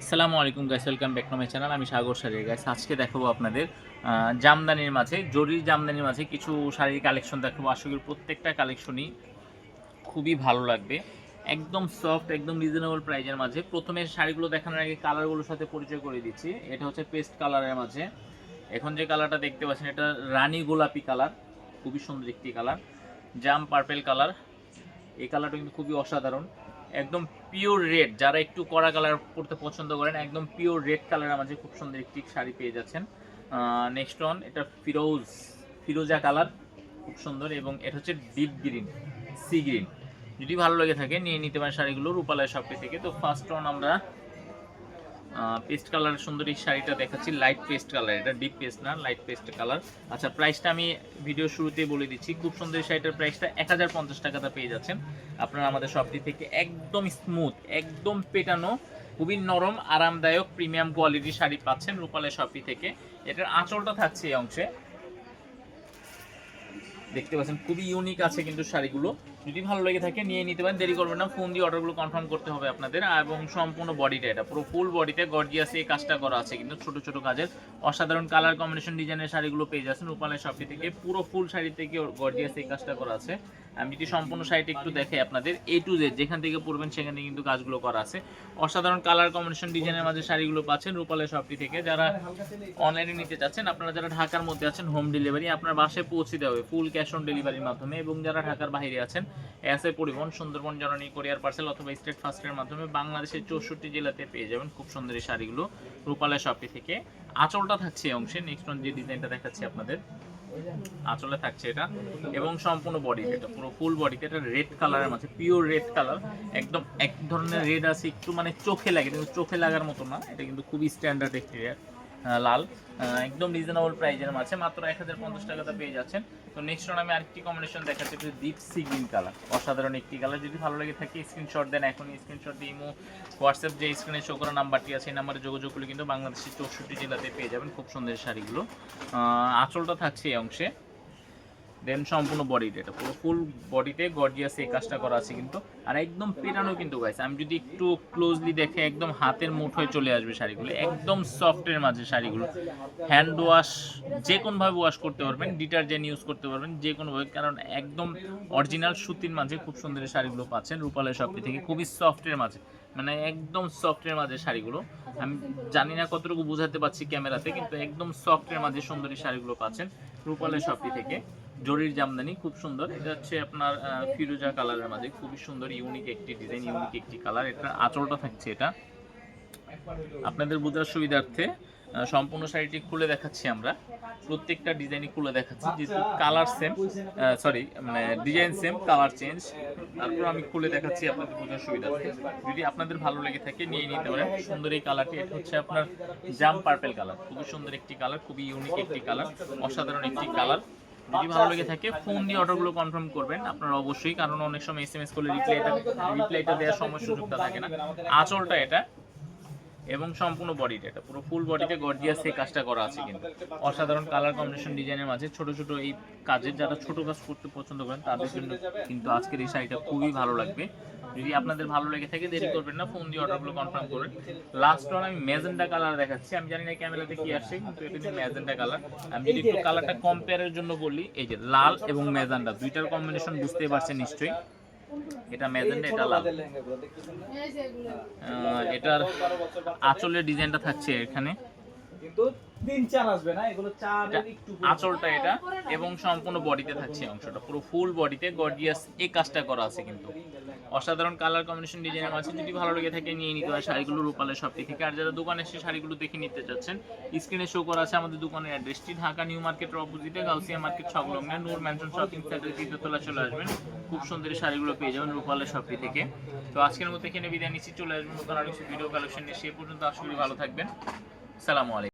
আসসালামু আলাইকুম guys welcome back to my channel আমি সাগর শাড়ি গাইস আজকে দেখাবো আপনাদের জামদানির মাঝে, জরির জামদানির মাঝে কিছু শাড়ির কালেকশন দেখাবো। আশা করি প্রত্যেকটা কালেকশনই খুবই ভালো লাগবে। একদম সফট একদম রিজনেবল প্রাইজের মাঝে। প্রথমে শাড়িগুলো দেখানোর আগে কালারগুলোর সাথে পরিচয় করে দিচ্ছি। এটা হচ্ছে পেস্ট কালারের মাঝে। এখন যে কালারটা দেখতে পাচ্ছেন, এটা রানী গোলাপি কালার খুবই সুন্দর একটি কালার জাম পার্পেল কালার এই কালারটা কিন্তু খুবই অসাধারণ। একদম পিওর রেড যারা একটু কড়া কালার পরতে পছন্দ করেন, একদম পিওর রেড কালারের মাঝে খুব সুন্দর একটি শাড়ি পেয়ে যাচ্ছেন। নেক্সট ওয়ান এটা ফিরোজ, ফিরোজা কালার খুব সুন্দর, এবং এটা হচ্ছে ডিপ গ্রিন সি গ্রিন যদি ভালো লেগে থাকে, নিয়ে নিতে পারেন শাড়িগুলো রূপালয় শপে থেকে। তো ফার্স্ট ওয়ান আমরা পেস্ট কালারের সুন্দর এই শাড়িটা দেখাচ্ছি লাইট পেস্ট কালার এটা ডিপ পেস্ট না লাইট পেস্ট কালার আচ্ছা প্রাইসটা আমি ভিডিও শুরুতেই বলে দিচ্ছি, খুব সুন্দর এই শাড়িটার প্রাইসটা এক হাজার পঞ্চাশ টাকাতে পেয়ে যাচ্ছেন। আপনারা আমাদের শপটি থেকে একদম স্মুথ একদম পেটানো, খুবই নরম, আরামদায়ক প্রিমিয়াম কোয়ালিটির শাড়ি পাচ্ছেন রূপালয় শপটি থেকে। এটার আঁচলটা থাকছে এই অংশে। দেখতে পাচ্ছেন, খুবই ইউনিক আছে কিন্তু শাড়িগুলো। যদি ভালো লেগে থাকে, নিয়ে নিতে পারেন। দেরি করবেন না ফোন দিয়ে অর্ডারগুলো কনফার্ম করতে হবে আপনাদের। এবং সম্পূর্ণ বডিটা এটা, পুরো ফুল বডিতে গর্জিয়াস এই কাজটা করা আছে কিন্তু ছোট ছোট কাজের। অসাধারণ কালার কম্বিনেশন ডিজাইনের শাড়িগুলো পেয়ে যাচ্ছেন রূপালের শপটি থেকে। পুরো ফুল শাড়ি থেকে গর্জিয়াস এই কাজটা করা আছে। আমি যদি সম্পূর্ণ শাড়িটা একটু দেখে আপনাদের এ টু জেড যেখান থেকে পড়বেন সেখান কিন্তু কাজগুলো করা আছে। অসাধারণ কালার কম্বিনেশন ডিজাইনের মাঝে শাড়িগুলো পাচ্ছেন রূপালের শপটি থেকে। যারা অনলাইনে নিতে চাচ্ছেন, আপনারা যারা ঢাকার মধ্যে আছেন হোম ডেলিভারি আপনার বাসায় পৌঁছে দেওয়া হবে ফুল ক্যাশ অন ডেলিভারির মাধ্যমে। এবং যারা ঢাকার বাইরে আছেন এসআই পরিবহন, সুন্দরবন, জননী, কোরিয়ার পার্সেল অথবা স্টেট ফাস্টের মাধ্যমে বাংলাদেশের চৌষট্টি জেলাতে পেয়ে যাবেন খুব সুন্দর এই শাড়িগুলো রূপালয় শপটি থেকে। আঁচলটা থাকছে এই অংশে নেক্সট যে ডিজাইনটা দেখাচ্ছি আপনাদের। আঁচলে থাকছে এটা এবং সম্পূর্ণ বডি এটা পুরো ফুল বডিতে, এটা রেড কালারের মাঝে পিওর রেড কালার একদম এক ধরনের রেড আছে, একটু মানে চোখে লাগে, কিন্তু চোখে লাগার মতো না, এটা কিন্তু খুবই স্ট্যান্ডার্ড একটি লাল একদম রিজনেবল প্রাইজের মাঝে, মাত্র এক হাজার পঞ্চাশ টাকাতে পেয়ে যাচ্ছেন। তো নেক্সট আমি আরেকটি কম্বিনেশন দেখাচ্ছি একটু ডিপ সি গ্রিন কালার অসাধারণ একটি কালার যদি ভালো লেগে থাকে স্ক্রিনশট দেন এখন স্ক্রিনশট দিয়ে ইমো হোয়াটসঅ্যাপ যে স্ক্রিনে শো করা নাম্বারটি আছে, এই নাম্বারে যোগাযোগ করলে কিন্তু বাংলাদেশের চৌষট্টি জেলাতে পেয়ে যাবেন খুব সুন্দর শাড়িগুলো। আঁচলটা থাকছে এই অংশে। দেন সম্পূর্ণ বডিতে এটা পুরো ফুল বডিতে গর্জিয়াস এই কাজটা করা আছে কিন্তু। আর একদম পেটানো কিন্তু গাইছে আমি যদি একটু ক্লোজলি দেখে একদম হাতের মুঠোয় চলে আসবে শাড়িগুলো, একদম সফটের মাঝে শাড়িগুলো। হ্যান্ড ওয়াশ যে কোনোভাবে ওয়াশ করতে পারবেন ডিটারজেন্ট ইউজ করতে পারবেন যে কোনোভাবে কারণ একদম অরিজিনাল সুতির মাঝে খুব সুন্দর শাড়িগুলো পাচ্ছেন রূপালয় শপটি থেকে, খুবই সফটের মাঝে মানে একদম সফটের মাঝে শাড়িগুলো। আমি জানি না কতটুকু বোঝাতে পারছি ক্যামেরাতে কিন্তু একদম সফটের মাঝে সুন্দর শাড়িগুলো পাচ্ছেন রূপালয় শপটি থেকে। জরির জামদানি, খুব সুন্দর। এটা হচ্ছে আপনার ফিরোজা কালারের মাঝে। খুবই সুন্দর ইউনিক একটি ডিজাইন ইউনিক একটি কালার এটা আঁচলটা থাকছে এটা। আপনাদের বোঝার সুবিধার্থে সম্পূর্ণ শাড়িটি খুলে দেখাচ্ছি আমরা। প্রত্যেকটা ডিজাইনই খুলে দেখাচ্ছি, যেহেতু কালার সেম সরি মানে ডিজাইন সেম কালার চেঞ্জ তারপর আমি খুলে দেখাচ্ছি আপনাদের বোঝার সুবিধার্থে। যদি আপনাদের ভালো লেগে থাকে, নিয়ে নিতে পারেন। সুন্দর এই কালারটি এটা হচ্ছে আপনার জাম পার্পেল কালার খুবই সুন্দর একটি কালার খুবই ইউনিক একটি কালার অসাধারণ একটি কালার যদি ভালো লেগে থাকে ফোন দিয়ে অর্ডারগুলো কনফার্ম করবেন। আপনারা অবশ্যই, কারণ অনেক সময় এস এম এস করলে রিপ্লাইটা রিপ্লাইটা দেওয়ার সময় সুযোগটা থাকে না। আচলটা এটা। এবং সম্পূর্ণ বডিটা এটা পুরো ফুল বডিতে গর্জিয়াস এই কাজটা করা আছে কিন্তু। অসাধারণ কালার কম্বিনেশন ডিজাইনের মাঝে ছোট ছোট এই কাজের যারা ছোট কাজ করতে পছন্দ করেন, তাদের জন্য কিন্তু আজকের এই শাড়িটা খুবই ভালো লাগবে। যদি আপনাদের ভালো লেগে থাকে, দেরি করবেন না ফোন দিয়ে অর্ডারগুলো কনফার্ম করবেন। লাস্ট ওয়ান আমি ম্যাজেন্ডা কালার দেখাচ্ছি। আমি জানি না ক্যামেরাতে কি আসছে, কিন্তু এটা হচ্ছে ম্যাজেন্ডা কালার আমি যদি একটু কালারটা কম্পেয়ারের জন্য বলি, এই যে লাল এবং ম্যাজেন্ডা দুইটার কম্বিনেশন বুঝতেই পারছেন নিশ্চয়ই। এটা মেজেন্ডা এটা লাল। আহ, এটার আঁচলের ডিজাইনটা থাকছে এখানে। কিন্তু তিন চার আসবে না এগুলো চার একটু আঁচলটা এটা এবং সম্পূর্ণ বডিতে থাকছে অংশটা। পুরো ফুল বডিতে গর্জিয়াস এই কাজটা করা আছে কিন্তু। অসাধারণ কালার কম্বিনেশন ডিজাইনের আছে যদি ভালো লেগে থাকে নিয়ে নিতে হয় শাড়িগুলো রূপালের শপটি থেকে। আর যারা দোকানে এসে শাড়িগুলো দেখে নিতে চাচ্ছেন স্ক্রিনে শো করা আছে আমাদের দোকানের অ্যাড্রেসটি ঢাকা নিউ মার্কেটের অপোজিটে গাউসিয়া মার্কেট সংলগ্নে নূর ম্যানশন শপিং সেন্টার তৃতীয়তলা চলে আসবেন। খুব সুন্দর এই শাড়িগুলো পেয়ে যাবেন রূপালের শপটি থেকে। তো আজকের মতো এখানে বিদায় নিচ্ছি। চলে আসবেন নতুন আরও কিছু ভিডিও কালেকশন নিয়ে। সে পর্যন্ত আশা করি ভালো থাকবেন। সালামু আলাইকুম।